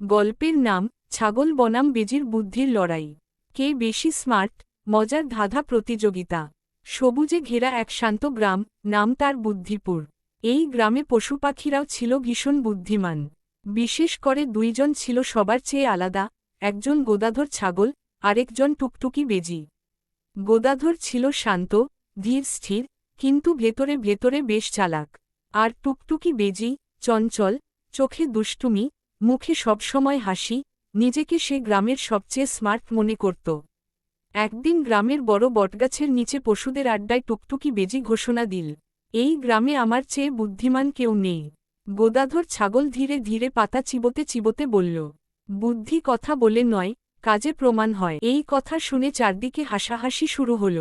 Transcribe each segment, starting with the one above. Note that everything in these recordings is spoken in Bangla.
গল্পের নাম ছাগল বনাম বেজির বুদ্ধির লড়াই। কে বেশি স্মার্ট, মজার ধাঁধা প্রতিযোগিতা। সবুজে ঘেরা এক শান্ত গ্রাম, নাম তার বুদ্ধিপুর। এই গ্রামে পশু পাখিরাও ছিল ভীষণ বুদ্ধিমান। বিশেষ করে দুইজন ছিল সবার চেয়ে আলাদা, একজন গোদাধর ছাগল, আরেকজন টুকটুকি বেজি। গোদাধর ছিল শান্ত, ধীর, স্থির, কিন্তু ভেতরে ভেতরে বেশ চালাক। আর টুকটুকি বেজি, চঞ্চল, চোখে দুষ্টুমি মুখে সবসময় হাসি, নিজেকে সে গ্রামের সবচেয়ে স্মার্ট মনে করত। একদিন গ্রামের বড় বটগাছের নিচে পশুদের আড্ডায় টুকটুকি বেজি ঘোষণা দিল, এই গ্রামে আমার চেয়ে বুদ্ধিমান কেউ নেই। গোদাধর ছাগল ধীরে ধীরে পাতা চিবোতে চিবোতে বলল, বুদ্ধি কথা বলে নয়, কাজে প্রমাণ হয়। এই কথা শুনে চারদিকে হাসাহাসি শুরু হল।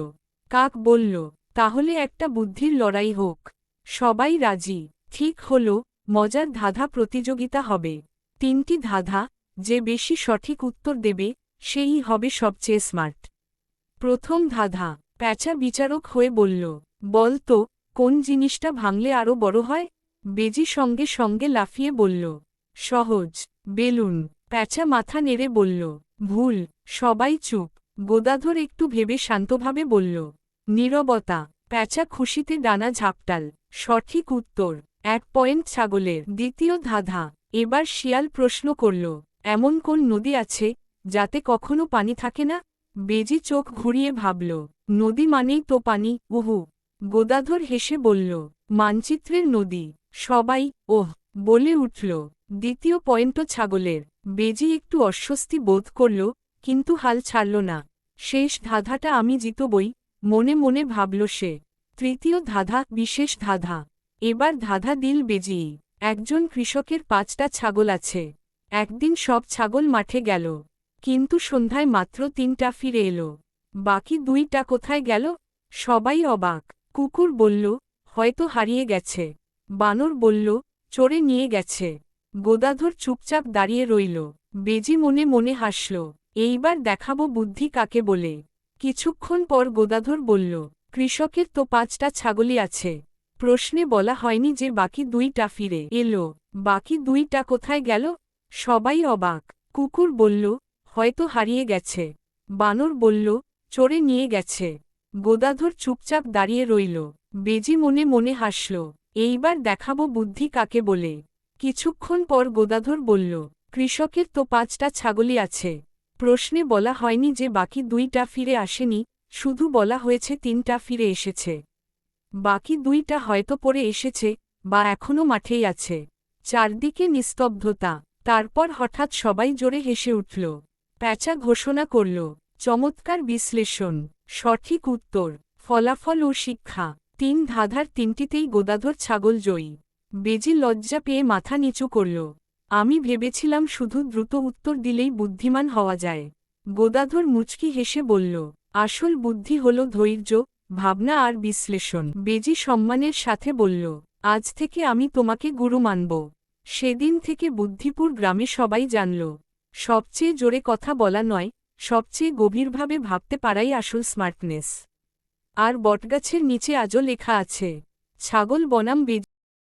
কাক বলল, তাহলে একটা বুদ্ধির লড়াই হোক। সবাই রাজি। ঠিক হল, মজার ধাঁধা প্রতিযোগিতা হবে। তিনটি ধাঁধা, যে বেশি সঠিক উত্তর দেবে সেই হবে সবচেয়ে স্মার্ট প্রথম ধাঁধা, প্যাঁচা বিচারক হয়ে বলল, বল তো, কোন জিনিসটা ভাঙলে আরও বড় হয়? বেজি সঙ্গে সঙ্গে লাফিয়ে বলল, সহজ, বেলুন। প্যাঁচা মাথা নেড়ে বলল, ভুল, সবাই চুপ। গোদাধর একটু ভেবে শান্তভাবে বলল, নীরবতা। প্যাঁচা খুশিতে ডানা ঝাপটাল, সঠিক উত্তর, এক পয়েন্ট ছাগলের। দ্বিতীয় ধাঁধা এবার শিয়াল প্রশ্ন করল, এমন কোন নদী আছে যাতে কখনো পানি থাকে না? বেজি চোখ ঘুরিয়ে ভাবল, নদী মানেই তো পানি, উহু। গোদাধর হেসে বলল, মানচিত্রের নদী, সবাই ওহ! বলে উঠল, দ্বিতীয় পয়েন্টও ছাগলের। বেজি একটু অস্বস্তি বোধ করল, কিন্তু হাল ছাড়ল না। শেষ ধাঁধাটা আমি জিতবই। মনে মনে ভাবল সে। তৃতীয় ধাঁধা, বিশেষ ধাঁধা। এবার ধাঁধা দিল বেজি। একজন কৃষকের পাঁচটা ছাগল আছে। একদিন সব ছাগল মাঠে গেল। কিন্তু সন্ধ্যায় মাত্র তিনটা ফিরে এলো। বাকি দুইটা কোথায় গেল? সবাই অবাক। কুকুর বলল, হয়তো হারিয়ে গেছে। বানর বলল, চড়ে নিয়ে গেছে। গোদাধর চুপচাপ দাঁড়িয়ে রইল। বেজি মনে মনে হাসল, এইবার দেখাবো বুদ্ধি কাকে বলে। কিছুক্ষণ পর গোদাধর বলল, কৃষকের তো পাঁচটা ছাগলই আছে। প্রশ্নে বলা হয়নি যে বাকি দুইটা ফিরে এলো। বাকি দুইটা কোথায় গেল? সবাই অবাক। কুকুর বলল, হয়তো হারিয়ে গেছে। বানর বলল চড়ে নিয়ে গেছে। গোদাধর চুপচাপ দাঁড়িয়ে রইল। বেজি মনে মনে হাসল, এইবার দেখাবো বুদ্ধি কাকে বলে। কিছুক্ষণ পর গোদাধর বলল, কৃষকের তো পাঁচটা ছাগলই আছে। প্রশ্নে বলা হয়নি যে বাকি দুইটা ফিরে আসেনি, শুধু বলা হয়েছে তিনটা ফিরে এসেছে। বাকি দুইটা হয়তো পরে এসেছে, বা এখনও মাঠেই আছে। চারদিকে নিস্তব্ধতা, তারপর হঠাৎ সবাই জোরে হেসে উঠল। প্যাঁচা ঘোষণা করল, চমৎকার বিশ্লেষণ, সঠিক উত্তর, ফলাফল ও শিক্ষা, তিন ধাঁধার তিনটিতেই গোদাধর ছাগল জয়ী। বেজি লজ্জা পেয়ে মাথা নিচু করল, আমি ভেবেছিলাম শুধু দ্রুত উত্তর দিলেই বুদ্ধিমান হওয়া যায়। গোদাধর মুচকি হেসে বলল, আসল বুদ্ধি হল ধৈর্য ভাবনা আর বিশ্লেষণ। বেজি সম্মানের সাথে বলল, আজ থেকে আমি তোমাকে গুরু মানব। সেদিন থেকে বুদ্ধিপুর গ্রামে সবাই জানল, সবচেয়ে জোরে কথা বলা নয়, সবচেয়ে গভীরভাবে ভাবতে পারাই আসল স্মার্টনেস আর বটগাছের নিচে আজও লেখা আছে, ছাগল বনাম বেজি